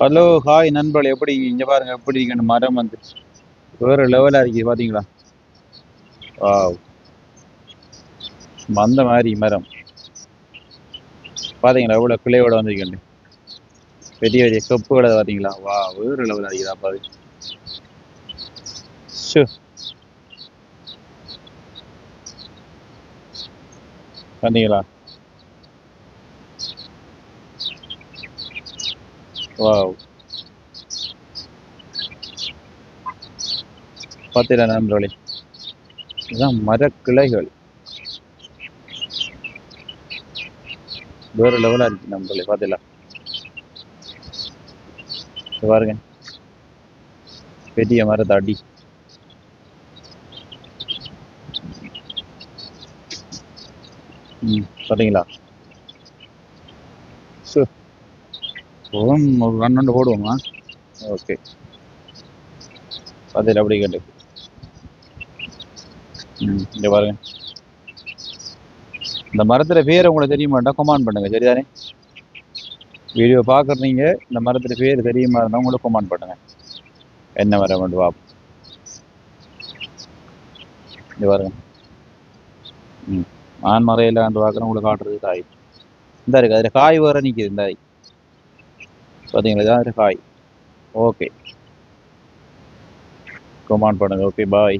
Hello hi நண்பர்கள். எப்படி இங்கே பாருங்க எப்படி இருக்கணும் மரம் வந்து வேறு லெவலாக இருக்குது பார்த்தீங்களா வாவ் மந்த மாதிரி மரம். பார்த்தீங்களா எவ்வளோ கிளையோட வந்திருக்கேன் பெரிய பெரிய கொப்புகளை பார்த்தீங்களா வா வேறு லெவலாக இருக்குதா பாரு. ஷோ பார்த்தீங்களா வாவ் பார்த்தீங்களா நண்பர்களே இதுதான் மரக்கிளைகள். வேறு லெவலாக இருக்கு நண்பர்களே பார்த்தீங்களா பாருங்க. பெரிய மரத்தை அடி. ம் பார்த்தீங்களா? ஸோ ஒரு ரன் போடுவோமா? ஓகே அதில் அப்படி கேட்டு ம். இங்கே பாருங்க. இந்த மரத்தில் பேர் உங்களுக்கு தெரியுமாட்டா கமெண்ட் பண்ணுங்க. சரிதானே? வீடியோ பார்க்குறீங்க இந்த மரத்தில் பேர் தெரியுமா இருந்தால் உங்களுக்கு கமெண்ட் பண்ணுங்க. என்ன மரம் வந்து பார்ப்போம் இங்கே பாருங்க. ம். ஆண் மறையிலான்னு பார்க்குறேன். உங்களுக்கு காட்டுறது காய். இந்த இருக்கு. அதில் காய் வேறு நிற்கிது இந்த பார்த்தீங்களா இதான் ஹாய் ஓகே கமான் பண்ணுங்க. Okay bye